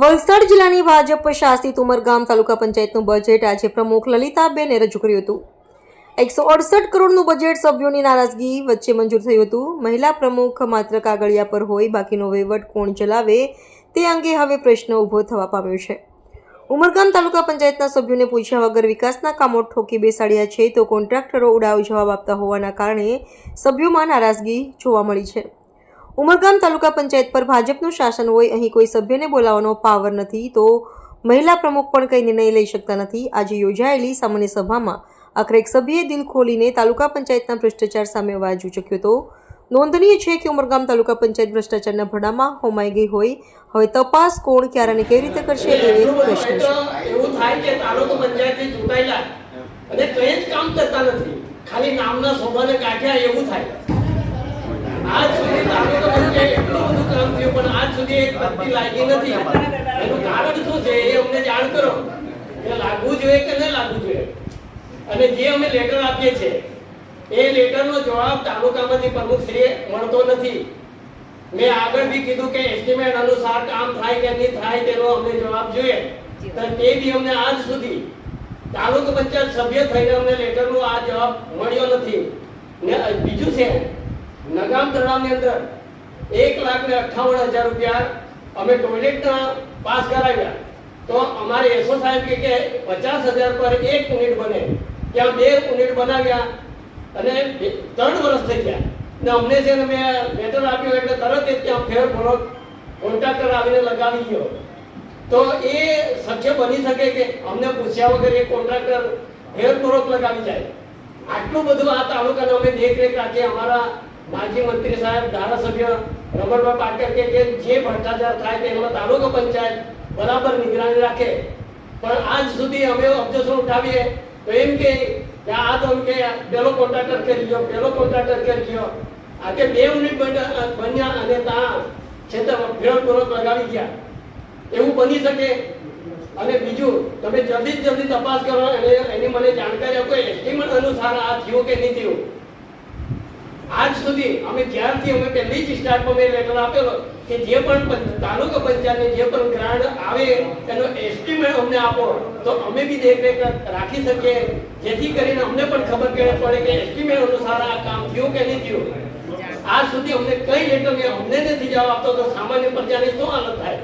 વલસાડ જિલ્લાની ભાજપ શાસિત ઉમરગામ તાલુકા પંચાયતનું બજેટ આજે પ્રમુખ લલિતાબેને રજૂ કર્યું હતું. એકસો અડસઠ કરોડનું બજેટ સભ્યોની નારાજગી વચ્ચે મંજૂર થયું હતું. મહિલા પ્રમુખ માત્ર કાગળિયા પર હોય, બાકીનો વહીવટ કોણ ચલાવે તે અંગે હવે પ્રશ્ન ઊભો થવા પામ્યો છે. ઉમરગામ તાલુકા પંચાયતના સભ્યોને પૂછ્યા વગર વિકાસના કામો ઠોકી બેસાડ્યા છે તો કોન્ટ્રાક્ટરો ઉડાવ જવાબ આપતા હોવાના કારણે સભ્યોમાં નારાજગી જોવા મળી છે. ઉમરગામ તાલુકા પંચાયત પર ભાજપનું શાસન હોય, અહીં કોઈ સભ્યને બોલાવવાનો પાવર નથી, તો મહિલા પ્રમુખ પણ કંઈ નિર્ણય લઈ શકતા નથી. આજે યોજાયેલી સામાન્ય સભામાં આખરે એક સભ્યે દિલ ખોલીને તાલુકા પંચાયતના ભ્રષ્ટાચાર સામે અવાજ ઉચક્યો હતો. નોંધનીય છે કે ઉમરગામ તાલુકા પંચાયત ભ્રષ્ટાચારના ભડામાં હોમાઈ ગઈ હોય. હવે તપાસ કોણ, ક્યારે અને કેવી રીતે કરશે, એ પ્રશ્ન છે. એવું થાય કે તાલુકો પંચાયતથી ચૂંટાયેલા. અને કંઈ જ કામ કરતા નથી. ખાલી નામના શોભાને કાઢ્યા એવું થાય આજ સુધી તાલુકો પંચાયત એટલું બધું કામ થયું પણ આજ એક લાગી નથી. એનું કારણ શું છે એ અમને જાણ કરો. કે લાગવું જોઈએ કે ન લાગવું જોઈએ? અને જે અમે લેટર આપીએ છીએ, એ લેટરનો જવાબ તાલુકામાંથી પ્રમુખશ્રીએ મળતો નથી. મેં આગળ બી કીધું કે એસ્ટિમેટ અનુસાર કામ થાય કે નહીં થાય તેનો અમને જવાબ જોઈએ. તો તે બી અમને આજ સુધી તાલુકા પંચાયત સભ્ય થઈને અમને લેટરનો આ જવાબ મળ્યો નથી. ને બીજું છે, નગામ તળાવની અંદર એક લાખ ને અઠ્ઠાવન હજાર રૂપિયા અમે ટોયલેટના પાસ કરાવ્યા. તો અમારે એસો સાહેબ કે કે પચાસ હજાર પર એક યુનિટ બને. ત્યાં બે યુનિટ બનાવ્યા અને ત્રણ વર્ષ થઈ ગયા. ને અમને છે ને મેં લેટર આપ્યો એટલે તરત જ ત્યાં ફેર ફરો કોન્ટ્રાક્ટર આવીને લગાવી ગયો. તો એ શક્ય બની શકે કે અમને પૂછ્યા વગર એ કોન્ટ્રાક્ટર ફેર ફરોક લગાવી જાય. આટલું બધું આ તાલુકાને અમે દેખરેખ રાખીએ અમારા માજી મંત્રી સાહેબ, ધારાસભ્ય રમણભાઈ પાટકર કે જે જે ભ્રષ્ટાચાર થાય તેમાં તાલુકા પંચાયત બરાબર નિગરાની રાખે. પણ આજ સુધી અમે ઓબ્જેક્શન ઉઠાવીએ તો એમ કે આ તો એમ કે, પેલો કોન્ટ્રાક્ટર કરી લ્યો, પેલો કોન્ટ્રાક્ટર કરી લ્યો. આ કે બે યુનિટ બન્યા અને ત્યાં છેતર ફેરપૂર્વક લગાવી ગયા. એવું બની શકે? અને બીજું, તમે જલ્દી જલ્દી તપાસ કરો અને એની મને જાણકારી આપો એસ્ટિમેટ અનુસાર આ થયું કે નહીં થયું? આજ સુધી અમે જ્યારથી અમે પહેલી જ સ્ટાર્ટમાં લેટર આપેલો કે જે પણ તાલુકા પંચાયતને જે પણ ગ્રાન્ટ આવે, એનો એસ્ટિમેટ અમને આપો. તો અમે બી દેખરેખ રાખી શકીએ. જેથી કરીને અમને પણ ખબર પડે કે એસ્ટિમેટ અનુસાર આ કામ થયું કે નહીં થયું. આજ સુધી અમને કઈ લેટર મેં અમને નથી જવાબ આપતો, તો સામાન્ય પ્રજાની શું હાલત થાય?